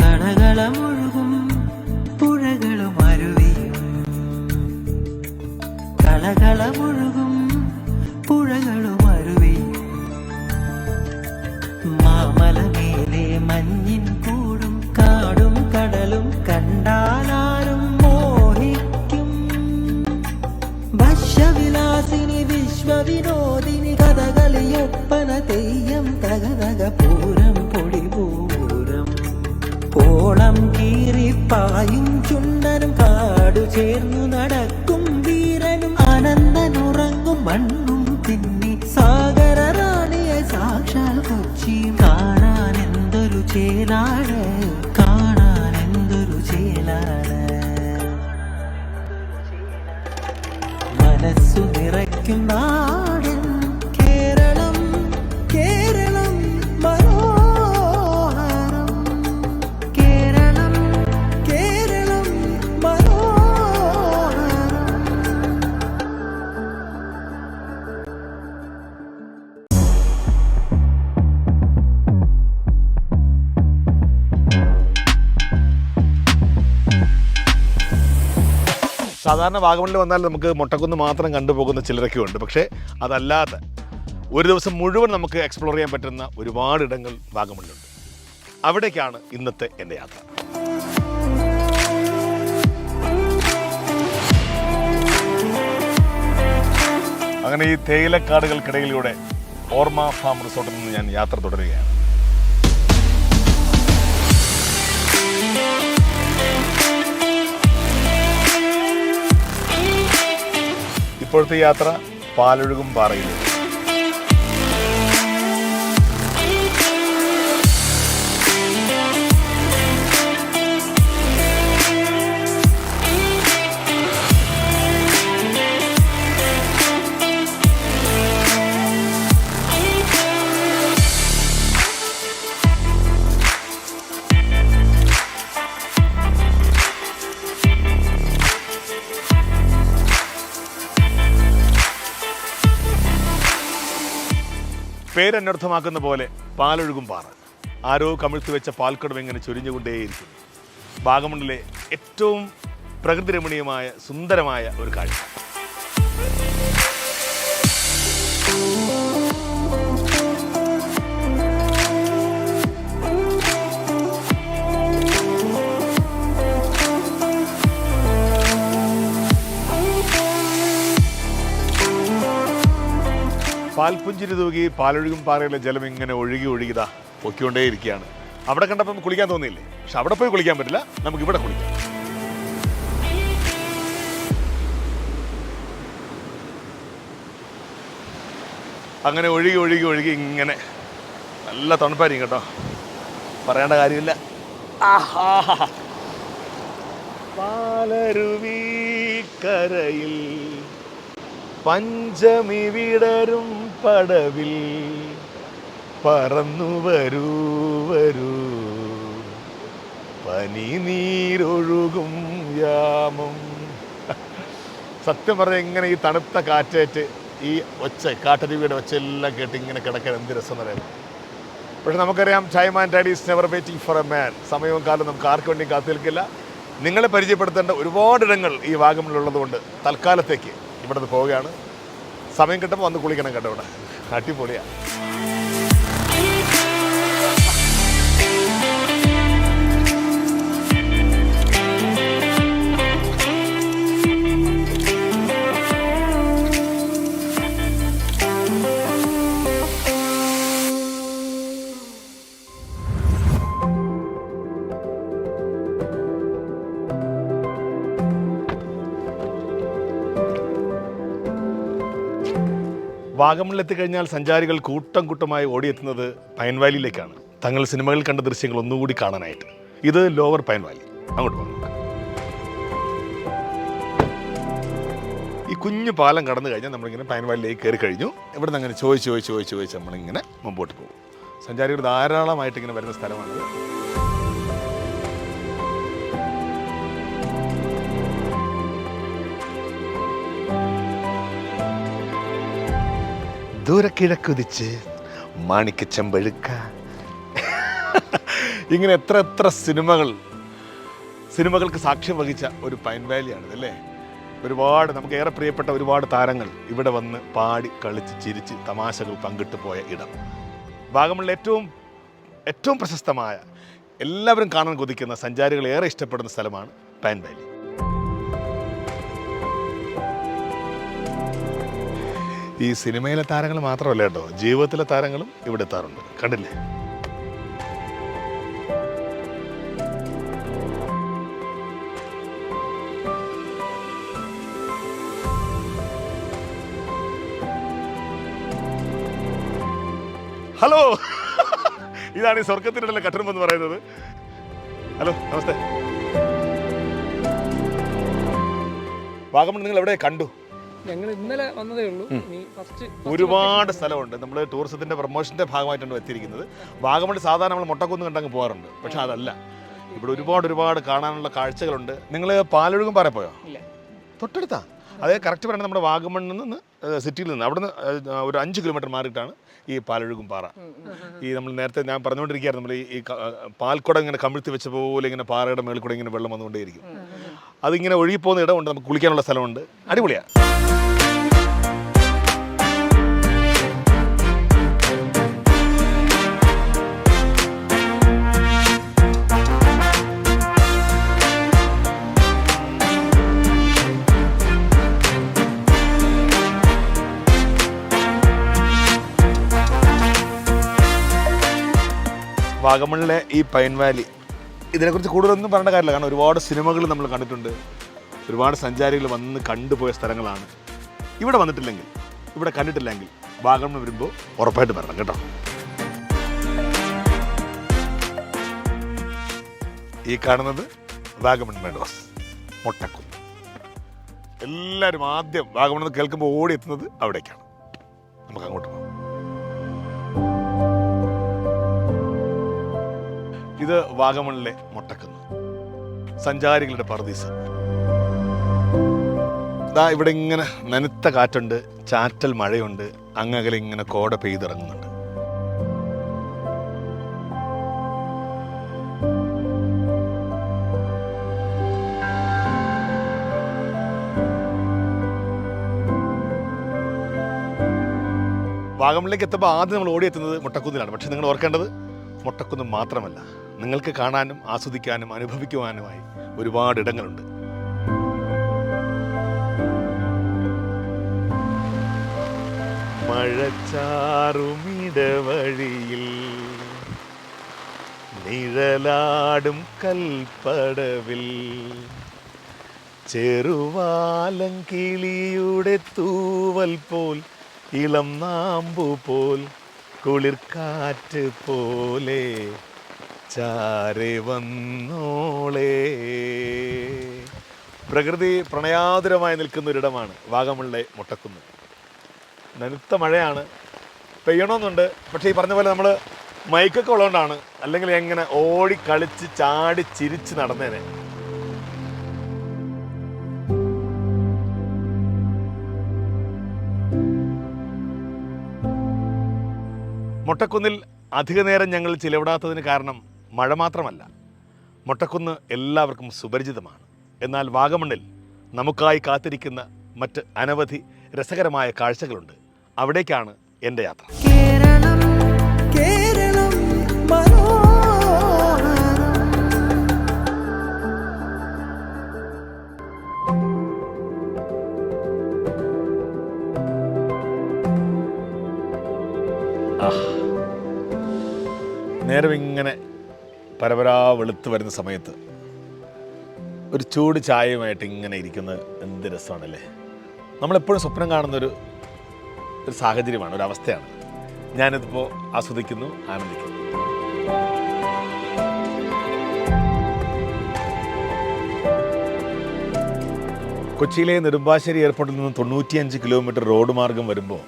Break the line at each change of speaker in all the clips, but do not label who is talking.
കളകളമൊഴുകും പുഴകളും അരുവിയും. കളകളമൊഴുകും കഥകളിയൊപ്പന തെയ്യം തകതക പൂരം പൊടിപൂരം. പോളം കീറിപ്പായും ചുണ്ടനും കാടു ചേർന്നു നടക്കും വീരനും. അനന്തനുറങ്ങും മണ്ണും തിന്നി സാഗര റാണിയെ സാക്ഷാൽ കൊച്ചി കാണാൻ എന്തൊരു ചേലാണ് കാണാൻ എന്തൊരു ചേലാണ് മനസ്സു നിറയ്ക്കും
സാധാരണ വാഗമണിൽ വന്നാൽ നമുക്ക് മുട്ടക്കുന്ന് മാത്രം കണ്ടുപോകുന്ന ചിലരൊക്കെ ഉണ്ട്. പക്ഷേ അതല്ലാതെ ഒരു ദിവസം മുഴുവൻ നമുക്ക് എക്സ്പ്ലോർ ചെയ്യാൻ പറ്റുന്ന ഒരുപാട് ഇടങ്ങൾ വാഗമണിലുണ്ട് അവിടേക്കാണ് ഇന്നത്തെ എന്റെ യാത്ര. അങ്ങനെ ഈ തേയിലക്കാടുകൾക്കിടയിലൂടെ ഓർമ്മ ഫാം റിസോർട്ടിൽ നിന്ന് ഞാൻ യാത്ര തുടരുകയാണ്. ഇപ്പോഴത്തെ യാത്ര പാലൊഴുകും പാറയിലേക്ക് പേരനർത്ഥമാക്കുന്ന പോലെ പാലൊഴുകും പാറ. ആരോ കമിഴ്ത്തി വെച്ച പാൽക്കടം ഇങ്ങനെ ചൊരിഞ്ഞുകൊണ്ടേയിരിക്കുന്നു. വാഗമണ്ണിലെ ഏറ്റവും പ്രകൃതി രമണീയമായ സുന്ദരമായ ഒരു കാഴ്ച. പാൽപുഞ്ചിരി തൂകി പാലൊഴുകും പാറയിലെ ജലം ഇങ്ങനെ ഒഴുകി ഒഴുകിതാ പൊക്കിക്കൊണ്ടേയിരിക്കുകയാണ്. അവിടെ കണ്ടപ്പം കുളിക്കാൻ തോന്നിയില്ലേ? പക്ഷെ അവിടെ പോയി കുളിക്കാൻ പറ്റില്ല. നമുക്ക് ഇവിടെ കുളിക്കാം. അങ്ങനെ ഒഴുകി ഒഴുകി ഒഴുകി ഇങ്ങനെ നല്ല തണുപ്പായിരിക്കും കേട്ടോ. പറയേണ്ട കാര്യമില്ല. പാലരുവി കരയിൽ പഞ്ചമി വിടരും പടവിൽ. പറന്നു വരൂ വരൂ. പനി നീരൊഴുകും യാമം. സത്യം പറഞ്ഞ ഇങ്ങനെ ഈ തണുത്ത കാറ്റേറ്റ് ഈ ഒച്ച കാട്ടരുവിയുടെ ഒച്ച എല്ലാം കേട്ട് ഇങ്ങനെ കിടക്കാൻ എന്ത് രസം പറയാം പക്ഷെ നമുക്കറിയാം time and daddy is never waiting for a man. സമയവും കാലം നമുക്ക് ആർക്ക് വേണ്ടിയും കാത്തു നിൽക്കില്ല നിങ്ങളെ പരിചയപ്പെടുത്തേണ്ട ഒരുപാട് ഇടങ്ങൾ ഈ വാഗമണിലുള്ളതുകൊണ്ട് തൽക്കാലത്തേക്ക്. ഇവിടുന്ന് പോവുകയാണ്. സമയം കിട്ടുമ്പോൾ വന്ന് കുളിക്കണം കേട്ടോ ഇവിടെ. അടിപൊളിയാണ് വാഗമണിലെത്തി കഴിഞ്ഞാൽ സഞ്ചാരികൾ കൂട്ടം കൂട്ടമായി ഓടിയെത്തുന്നത് പൈൻ വാലിയിലേക്കാണ്. തങ്ങൾ സിനിമകളിൽ കണ്ട ദൃശ്യങ്ങൾ ഒന്നുകൂടി കാണാനായിട്ട്. ഇത് ലോവർ പൈൻ വാലി. അങ്ങോട്ട് പോകാം ഈ കുഞ്ഞു പാലം കടന്നു കഴിഞ്ഞാൽ നമ്മളിങ്ങനെ പൈൻ കയറി കഴിഞ്ഞു. ഇവിടെ നിന്ന് അങ്ങനെ ചോദിച്ച് ചോദിച്ച് ചോദിച്ച് ചോദിച്ച് നമ്മളിങ്ങനെ മുമ്പോട്ട് പോകും. സഞ്ചാരികൾ ധാരാളമായിട്ട് ഇങ്ങനെ വരുന്ന സ്ഥലമാണിത് ദൂരെ കിഴക്കുതിച്ച് മാണിക്ക ചെമ്പഴുക്ക. ഇങ്ങനെ എത്ര എത്ര സിനിമകൾ സിനിമകൾക്ക് സാക്ഷ്യം വഹിച്ച ഒരു പൈൻ വാലിയാണിത് അല്ലേ? ഒരുപാട് നമുക്ക് ഏറെ പ്രിയപ്പെട്ട ഒരുപാട് താരങ്ങൾ ഇവിടെ വന്ന് പാടി കളിച്ച് ചിരിച്ച് തമാശകൾ പങ്കിട്ട് പോയ ഇടം. ഭാഗമുള്ള ഏറ്റവും ഏറ്റവും പ്രശസ്തമായ എല്ലാവരും കാണാൻ കൊതിക്കുന്ന സഞ്ചാരികൾ ഏറെ ഇഷ്ടപ്പെടുന്ന സ്ഥലമാണ് പാൻ വാലി. ഈ സിനിമയിലെ താരങ്ങൾ മാത്രമല്ല കേട്ടോ ജീവിതത്തിലെ താരങ്ങളും ഇവിടെ എത്താറുണ്ട്. കണ്ടില്ലേ? ഹലോ. ഇതാണ് ഈ സ്വർഗത്തിനുള്ള കട്ടണം എന്ന് പറയുന്നത്. ഹലോ നമസ്തേ. വാഗമൺ നിങ്ങൾ എവിടെ കണ്ടു?
ഞങ്ങൾ ഇന്നലെ വന്നതേ ഉള്ളൂ. ഫസ്റ്റ്
ഒരുപാട് സ്ഥലമുണ്ട്. നമ്മൾ ടൂറിസത്തിന്റെ പ്രൊമോഷന്റെ ഭാഗമായിട്ടാണ് എത്തിയിരിക്കുന്നത്. വാഗമൺ സാധാരണ നമ്മൾ മുട്ടക്കുന്ന് കണ്ടങ്ങ് പോകാറുണ്ട്. പക്ഷെ അതല്ല. ഇവിടെ ഒരുപാട് ഒരുപാട് കാണാനുള്ള കാഴ്ചകളുണ്ട്. നിങ്ങൾ പാലൊഴുകും പാറ പോയോ? തൊട്ടടുത്താ? അതേ കറക്റ്റ് പറയുന്നത് നമ്മുടെ വാഗമണ്ണിൽ നിന്ന് സിറ്റിയിൽ നിന്ന്. അവിടുന്ന് ഒരു അഞ്ച് കിലോമീറ്റർ മാറിയിട്ടാണ് ഈ പാലൊഴുകും പാറ ഈ നമ്മൾ നേരത്തെ ഞാൻ പറഞ്ഞുകൊണ്ടിരിക്കുകയായിരുന്നു നമ്മൾ ഈ- ഈ പാൽക്കുടം ഇങ്ങനെ കമിഴ്ത്തി വെച്ച പോലെ ഇങ്ങനെ പാറയുടെ മേളിൽ കൂടെ ഇങ്ങനെ വെള്ളം വന്നുകൊണ്ടേയിരിക്കും. അതിങ്ങനെ ഒഴുകിപ്പോകുന്ന ഇടമുണ്ട് നമുക്ക് കുളിക്കാനുള്ള സ്ഥലമുണ്ട്. അടിപൊളിയാണ് വാഗമണിലെ ഈ പൈൻ വാലി. ഇതിനെക്കുറിച്ച് കൂടുതലൊന്നും പറയേണ്ട കാര്യമില്ല. കാരണം ഒരുപാട് സിനിമകൾ നമ്മൾ കണ്ടിട്ടുണ്ട്. ഒരുപാട് സഞ്ചാരികൾ വന്ന് കണ്ടുപോയ സ്ഥലങ്ങളാണ്. ഇവിടെ വന്നിട്ടില്ലെങ്കിൽ ഇവിടെ കണ്ടിട്ടില്ലെങ്കിൽ വാഗമൺ വരുമ്പോൾ ഉറപ്പായിട്ട് വരണം കേട്ടോ. ഈ കാണുന്നത് വാഗമൺ മെഡോസ് മുട്ടക്കുന്ന്. എല്ലാവരും ആദ്യം എന്ന് കേൾക്കുമ്പോൾ ഓടി എത്തുന്നത് അവിടേക്കാണ്. നമുക്ക് അങ്ങോട്ട് പോകാം. ഇത് വാഗമണിലെ മൊട്ടക്കുന്ന്. സഞ്ചാരികളുടെ പറദീസ് ദാ ഇവിടെ ഇങ്ങനെ നനുത്ത കാറ്റുണ്ട് ചാറ്റൽ മഴയുണ്ട് അങ്ങകലെ ഇങ്ങനെ കോട പെയ്തിറങ്ങുന്നുണ്ട്. വാഗമണിലേക്ക് എത്തുമ്പോൾ ആദ്യം നമ്മൾ ഓടിയെത്തുന്നത് മുട്ടക്കുന്നിലാണ്. പക്ഷെ നിങ്ങൾ ഓർക്കേണ്ടത് മുട്ടക്കുന്ന് മാത്രമല്ല. നിങ്ങൾക്ക് കാണാനും ആസ്വദിക്കാനും അനുഭവിക്കുവാനുമായി ഒരുപാട് ഇടങ്ങളുണ്ട്. മഴച്ചാറുമിടവഴിയിൽ നിഴലാടും കൽപ്പടവിൽ ചെറുവാലം കിളിയുടെ തൂവൽ പോൽ ഇളം നാമ്പു പോൽ കുളിർക്കാറ്റ് പോലെ ചാരെ വന്നോളേ പ്രകൃതി പ്രണയാതുരമായി നിൽക്കുന്ന ഒരിടമാണ് വാഗമണിലെ മുട്ടക്കുന്ന്. നനുത്ത മഴയാണ്. പെയ്യണമെന്നുണ്ട് പക്ഷേ ഈ പറഞ്ഞ പോലെ നമ്മൾ മൈക്കൊക്കെ ഉള്ളതുകൊണ്ടാണ് അല്ലെങ്കിൽ എങ്ങനെ ഓടി കളിച്ച് ചാടി ചിരിച്ച് നടന്നേനെ. മുട്ടക്കുന്നിൽ അധിക നേരം ഞങ്ങൾ ചിലവിടാത്തതിന് കാരണം മഴ മാത്രമല്ല മൊട്ടക്കുന്ന് എല്ലാവർക്കും സുപരിചിതമാണ്. എന്നാൽ വാഗമണ്ണിൽ നമുക്കായി കാത്തിരിക്കുന്ന മറ്റ് അനവധി രസകരമായ കാഴ്ചകളുണ്ട്. അവിടേക്കാണ് എന്റെ യാത്ര. നേരം ഇങ്ങനെ പരപരാ വെളുത്ത് വരുന്ന സമയത്ത് ഒരു ചൂട് ചായയുമായിട്ട് ഇങ്ങനെ ഇരിക്കുന്നത് എന്ത് രസമാണല്ലേ? നമ്മളെപ്പോഴും സ്വപ്നം കാണുന്നൊരു ഒരു സാഹചര്യമാണ് ഒരു അവസ്ഥയാണ്. ഞാനിതിപ്പോൾ ആസ്വദിക്കുന്നു ആനന്ദിക്കുന്നു. കൊച്ചിയിലെ നെടുമ്പാശ്ശേരി എയർപോർട്ടിൽ നിന്ന് തൊണ്ണൂറ്റിയഞ്ച് കിലോമീറ്റർ റോഡ് മാർഗം വരുമ്പോൾ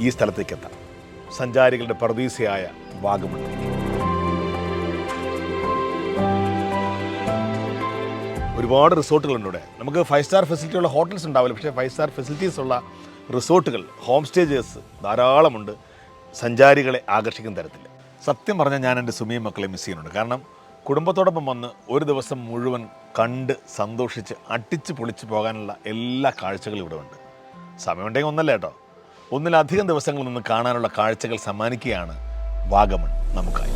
ഈ സ്ഥലത്തേക്കെത്താം. സഞ്ചാരികളുടെ പ്രതീസയായ വാഗമണ്ണിലേക്ക് ഒരുപാട് റിസോർട്ടുകളുണ്ട് ഇവിടെ. നമുക്ക് ഫൈവ് സ്റ്റാർ ഫെസിലിറ്റി ഉള്ള ഹോട്ടൽസ് ഉണ്ടാവില്ല പക്ഷേ ഫൈവ് സ്റ്റാർ ഫെസിലിറ്റീസ് ഉള്ള റിസോർട്ടുകൾ ഹോം സ്റ്റേജേഴ്സ് ധാരാളമുണ്ട് സഞ്ചാരികളെ ആകർഷിക്കുന്ന തരത്തിൽ. സത്യം പറഞ്ഞാൽ ഞാൻ എന്റെ സുമിയും മക്കളെ മിസ് ചെയ്യുന്നുണ്ട്. കാരണം കുടുംബത്തോടൊപ്പം വന്ന് ഒരു ദിവസം മുഴുവൻ കണ്ട് സന്തോഷിച്ച് അടിച്ച് പൊളിച്ച് പോകാനുള്ള എല്ലാ കാഴ്ചകളും ഇവിടെ ഉണ്ട്. സമയമുണ്ടെങ്കിൽ ഒന്നല്ല കേട്ടോ. ഒന്നിലധികം ദിവസങ്ങളിൽ നിന്ന് കാണാനുള്ള കാഴ്ചകൾ സമ്മാനിക്കുകയാണ് വാഗമൺ നമുക്കായി.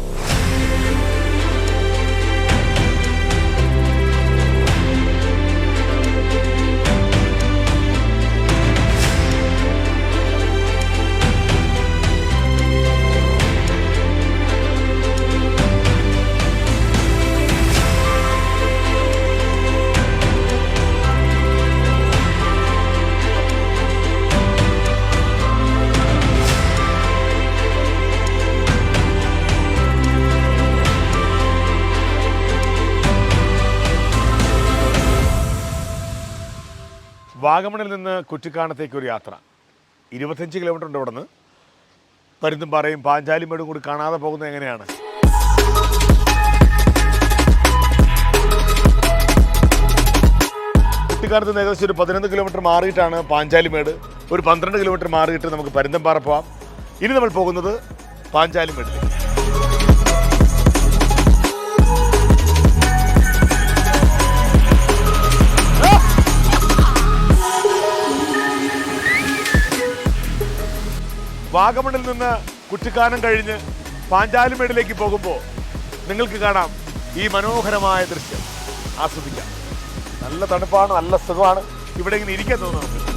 വാഗമണിൽ നിന്ന് കുറ്റിക്കാണത്തേക്ക് ഒരു യാത്ര. ഇരുപത്തഞ്ച് കിലോമീറ്റർ ഉണ്ട് ഇവിടെ നിന്ന് പരുന്തുംപാറയും പാഞ്ചാലിമേടും കൂടി കാണാതെ പോകുന്നത് എങ്ങനെയാണ്? കുട്ടിക്കാനത്ത് നിന്ന് ഏകദേശം ഒരു പതിനൊന്ന് കിലോമീറ്റർ മാറിയിട്ടാണ് പാഞ്ചാലിമേട് ഒരു പന്ത്രണ്ട് കിലോമീറ്റർ മാറിയിട്ട് നമുക്ക് പരുന്തംപാറ പോവാം. ഇനി നമ്മൾ പോകുന്നത് പാഞ്ചാലിമേടിലേക്ക് വാഗമണിൽ നിന്ന് കുറ്റിക്കാനം കഴിഞ്ഞ് പാഞ്ചാലിമേടിലേക്ക് പോകുമ്പോൾ നിങ്ങൾക്ക് കാണാം ഈ മനോഹരമായ ദൃശ്യം. ആസ്വദിക്കാം. നല്ല തണുപ്പാണ് നല്ല സുഖമാണ്. ഇവിടെ ഇങ്ങനെ ഇരിക്കാൻ തോന്നുന്നു.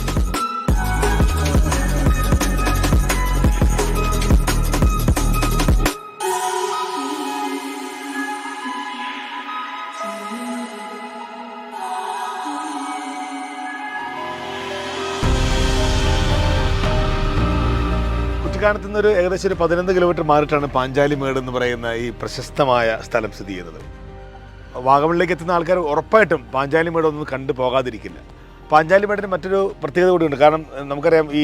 നിന്ന് ഒരു ഏകദേശം ഒരു പതിനൊന്ന് കിലോമീറ്റർ മാറിയിട്ടാണ് പാഞ്ചാലിമേട് എന്ന് പറയുന്ന ഈ പ്രശസ്തമായ സ്ഥലം സ്ഥിതി ചെയ്യുന്നത്. വാഗമണിലേക്ക് എത്തുന്ന ആൾക്കാർ ഉറപ്പായിട്ടും പാഞ്ചാലിമേട് ഒന്നും കണ്ടു പോകാതിരിക്കില്ല. പാഞ്ചാലിമേടിന് മറ്റൊരു പ്രത്യേകത കൂടിയുണ്ട് കാരണം നമുക്കറിയാം ഈ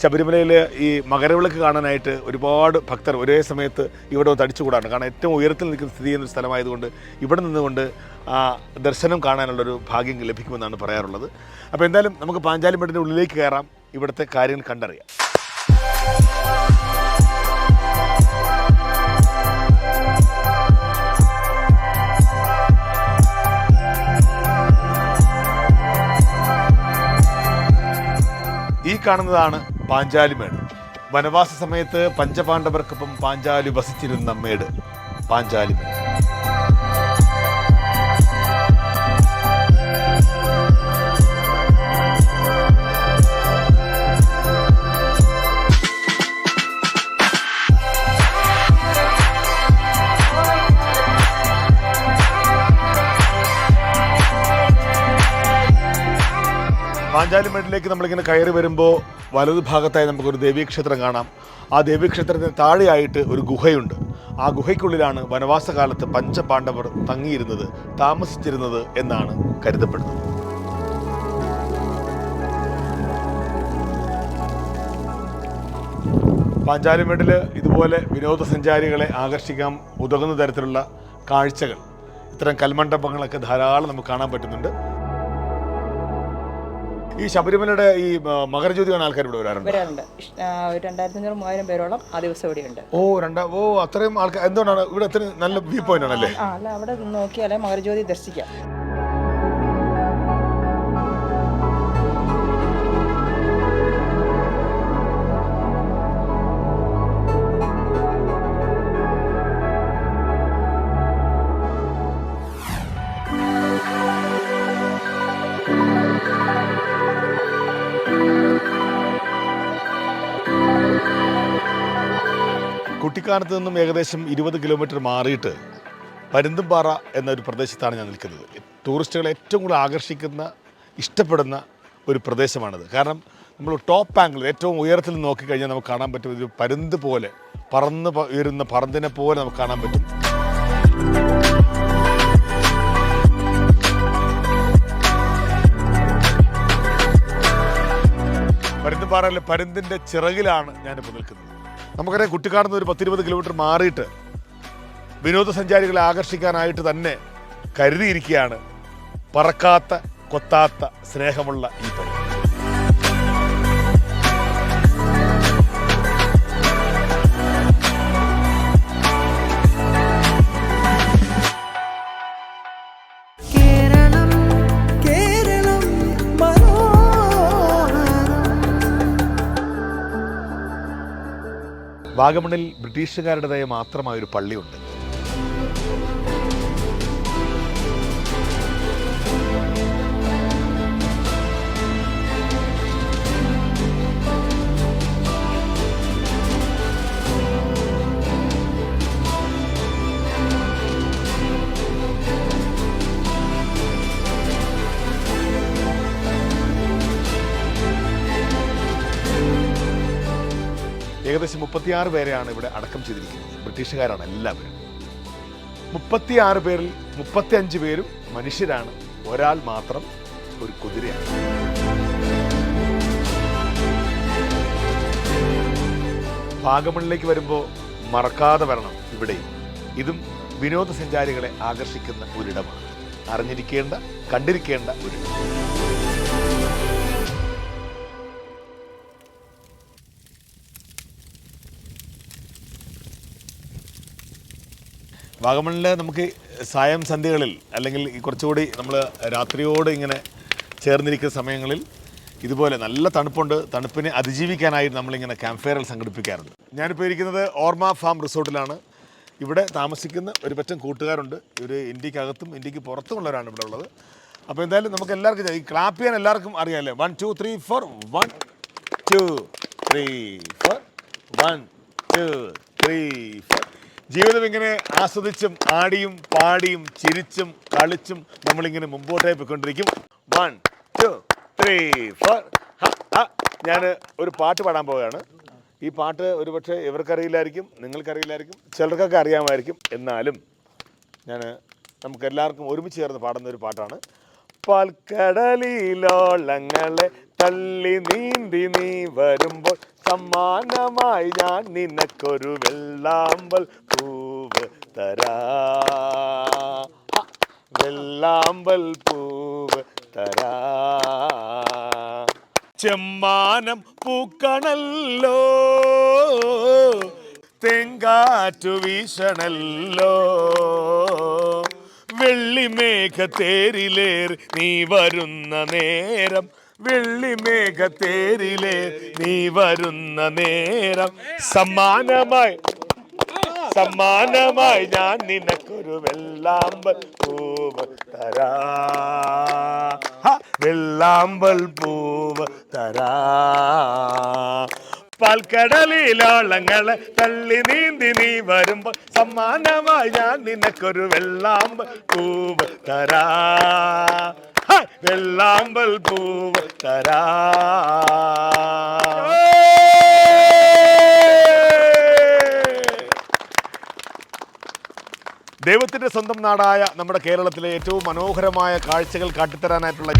ശബരിമലയിൽ ഈ മകരവിളക്ക് കാണാനായിട്ട് ഒരുപാട് ഭക്തർ ഒരേ സമയത്ത് ഇവിടെ തടിച്ചുകൂടാണ് കാരണം ഏറ്റവും ഉയരത്തിൽ നിൽക്കുന്ന സ്ഥിതി ചെയ്യുന്ന സ്ഥലമായതുകൊണ്ട് ഇവിടെ നിന്നുകൊണ്ട് ദർശനം കാണാനുള്ളൊരു ഭാഗ്യം ലഭിക്കുമെന്നാണ് പറയാറുള്ളത്. അപ്പോൾ എന്തായാലും നമുക്ക് പാഞ്ചാലിമേടിന്റെ ഉള്ളിലേക്ക് കയറാം. ഇവിടുത്തെ കാര്യങ്ങൾ കണ്ടറിയാം. ഈ കാണുന്നതാണ് പാഞ്ചാലിമേട് വനവാസ സമയത്ത് പഞ്ചപാണ്ഡവർക്കൊപ്പം പാഞ്ചാലി വസിച്ചിരുന്ന മേട് പാഞ്ചാലിമേട് പാഞ്ചാലിമേട്ടിലേക്ക് നമ്മളിങ്ങനെ കയറി വരുമ്പോൾ വലത് ഭാഗത്തായി നമുക്കൊരു ദേവീക്ഷേത്രം കാണാം. ആ ദേവീക്ഷേത്രത്തിന് താഴെയായിട്ട് ഒരു ഗുഹയുണ്ട്. ആ ഗുഹയ്ക്കുള്ളിലാണ് വനവാസകാലത്ത് പഞ്ചപാണ്ഡവർ തങ്ങിയിരുന്നത് താമസിച്ചിരുന്നത് എന്നാണ് കരുതപ്പെടുന്നത്. പാഞ്ചാലിമേട്ടിൽ ഇതുപോലെ വിനോദസഞ്ചാരികളെ ആകർഷിക്കാൻ ഉതകുന്ന തരത്തിലുള്ള കാഴ്ചകൾ ഇത്തരം കൽമണ്ഡപങ്ങളൊക്കെ ധാരാളം നമുക്ക് കാണാൻ പറ്റുന്നുണ്ട്. ഈ ശബരിമലയുടെ ഈ മകരജ്യോതി കാണാൻ ആൾക്കാർ ഇവിടെ വരാറുണ്ട്.
വരാറുണ്ട് രണ്ടായിരത്തി അഞ്ഞൂറ് മൂവായിരം പേരോളം ആ ദിവസം ഇവിടെ ഉണ്ട്
ഓ രണ്ടാ ഓ അത്രയും ആൾക്കാർ എന്തുകൊണ്ടാണ് ഇവിടെ നല്ല വ്യൂ പോയിന്റ് ആണല്ലേ
അല്ല അവിടെ നോക്കിയാലേ മകരജ്യോതി ദർശിക്കാം.
കുട്ടിക്കാനത്ത് നിന്നും ഏകദേശം ഇരുപത് കിലോമീറ്റർ മാറിയിട്ട് പരുന്തുംപാറ എന്നൊരു പ്രദേശത്താണ് ഞാൻ നിൽക്കുന്നത്. ടൂറിസ്റ്റുകളെ ഏറ്റവും കൂടുതൽ ആകർഷിക്കുന്ന ഇഷ്ടപ്പെടുന്ന ഒരു പ്രദേശമാണിത്. കാരണം നമ്മൾ ടോപ്പ് ആംഗിൾ ഏറ്റവും ഉയരത്തിൽ നോക്കിക്കഴിഞ്ഞാൽ നമുക്ക് കാണാൻ പറ്റും ഒരു പരുന്ത് പോലെ പറന്ന് ഉയരുന്ന പറന്തിനെ പോലെ നമുക്ക് കാണാൻ പറ്റും. പരുന്തുംപാറയിലെ പരുന്തിന്റെ ചിറകിലാണ് ഞാനിപ്പോൾ നിൽക്കുന്നത്. നമുക്കറിയാം കുട്ടിക്കാടുന്ന ഒരു പത്തിരുപത് കിലോമീറ്റർ മാറിയിട്ട് വിനോദസഞ്ചാരികളെ ആകർഷിക്കാനായിട്ട് തന്നെ കരുതിയിരിക്കുകയാണ് പറക്കാത്ത കൊത്താത്ത സ്നേഹമുള്ള ഈ വാഗമണിൽ ബ്രിട്ടീഷുകാരുടേതായ മാത്രമായ ഒരു പള്ളിയുണ്ട്. ഏകദേശം മുപ്പത്തിയാറ് പേരെയാണ് ഇവിടെ അടക്കം ചെയ്തിരിക്കുന്നത്. ബ്രിട്ടീഷുകാരാണ് എല്ലാവരും. മുപ്പത്തിയാറ് പേരിൽ മുപ്പത്തിയഞ്ച് പേരും മനുഷ്യരാണ്. ഒരാൾ മാത്രം ഒരു കുതിരയാണ്. ഭാഗമണിലേക്ക് വരുമ്പോൾ മറക്കാതെ വരണം ഇവിടെയും. ഇതും വിനോദസഞ്ചാരികളെ ആകർഷിക്കുന്ന ഒരിടമാണ്. അറിഞ്ഞിരിക്കേണ്ട കണ്ടിരിക്കേണ്ട ഒരിടം. വാഗമണിൽ നമുക്ക് സായം സന്ധ്യകളിൽ അല്ലെങ്കിൽ കുറച്ചുകൂടി നമ്മൾ രാത്രിയോട് ഇങ്ങനെ ചേർന്നിരിക്കുന്ന സമയങ്ങളിൽ ഇതുപോലെ നല്ല തണുപ്പുണ്ട്. തണുപ്പിനെ അതിജീവിക്കാനായി നമ്മളിങ്ങനെ ക്യാമ്പ് ഫെയറിൽ സംഘടിപ്പിക്കാറുണ്ട്. ഞാനിപ്പോൾ ഇരിക്കുന്നത് ഓർമ ഫാം റിസോർട്ടിലാണ്. ഇവിടെ താമസിക്കുന്ന ഒരു പറ്റം കൂട്ടുകാരുണ്ട്. ഇവർ ഇന്ത്യക്കകത്തും ഇന്ത്യയ്ക്ക് പുറത്തുമുള്ളവരാണ് ഇവിടെ ഉള്ളത്. അപ്പോൾ എന്തായാലും നമുക്ക് എല്ലാവർക്കും. ഈ ക്ലാപ്പ് ചെയ്യാൻ എല്ലാവർക്കും അറിയാമല്ലേ one two three four one two three four one two three four ജീവിതം ഇങ്ങനെ ആസ്വദിച്ചും ആടിയും പാടിയും ചിരിച്ചും കളിച്ചും നമ്മളിങ്ങനെ മുമ്പോട്ടേ പോയിക്കൊണ്ടിരിക്കും. വൺ ടു ത്രീ ഫോർ ഞാൻ ഒരു പാട്ട് പാടാൻ പോവുകയാണ്. ഈ പാട്ട് ഒരുപക്ഷെ ഇവർക്കറിയില്ലായിരിക്കും നിങ്ങൾക്കറിയില്ലായിരിക്കും ചിലർക്കൊക്കെ അറിയാമായിരിക്കും. എന്നാലും ഞാൻ നമുക്കെല്ലാവർക്കും ഒരുമിച്ച് ചേർന്ന് പാടുന്ന ഒരു പാട്ടാണ്. പാൽക്കടലിലോളങ്ങളെ തള്ളി നീന്തി നീ വരുമ്പോൾ സമ്മാനമായി ഞാൻ നിനക്കൊരു വെള്ളാമ്പൽ പൂവ് തരാ. വെള്ളാമ്പൽ പൂവ് തരാ. ചെമ്മാനം പൂക്കണല്ലോ തെങ്കാറ്റു വീശണല്ലോ. വെള്ളിമേഘത്തേരിലേർ നീ വരുന്ന നേരം. വെള്ളിമേഘത്തേരിലേർ നീ വരുന്ന നേരം. സമ്മാനമായി സമ്മാനമായി ഞാൻ നിനക്കൊരു വെള്ളാമ്പൽ പൂവ് തരാ. വെള്ളാമ്പൽ പൂവ് തരാ. പാൽക്കടലിലോളങ്ങളെ തള്ളി നീന്തി നീ വരുമ്പോ സമ്മാനമായി ഞാൻ നിനക്കൊരു വെള്ളാമ്പൽ പൂവ് തരാ. വെള്ളാമ്പൽ പൂവ് തരാ. ദൈവത്തിന്റെ സ്വന്തം നാടായ നമ്മുടെ കേരളത്തിലെ ഏറ്റവും മനോഹരമായ കാഴ്ചകൾ കാട്ടിത്തരാനായിട്ടുള്ള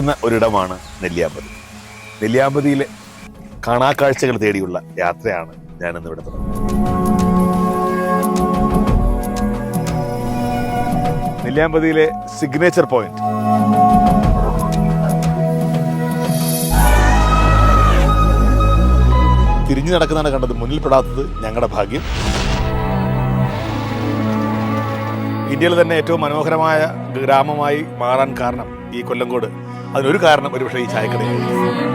എന്ന ഒരിടമാണ് നെല്ലിയാമ്പതി. നെല്ലിയാമ്പതിയിലെ കാണാക്കാഴ്ചകൾ തേടിയുള്ള യാത്രയാണ് ഞാനിന്ന് ഇവിടെ തുടങ്ങുന്നത്. നെല്ലിയാമ്പതിയിലെ സിഗ്നേച്ചർ പോയിന്റ് തിരിഞ്ഞു നടക്കുന്നതാണ് കണ്ടത്. മുന്നിൽപ്പെടാത്തത് ഞങ്ങളുടെ ഭാഗ്യം. ഇന്ത്യയിൽ തന്നെ ഏറ്റവും മനോഹരമായ ഗ്രാമമായി മാറാൻ കാരണം ഈ കൊല്ലങ്കോട് അതിനൊരു കാരണം ഒരുപക്ഷെ ഈ ചായക്കടയാണ്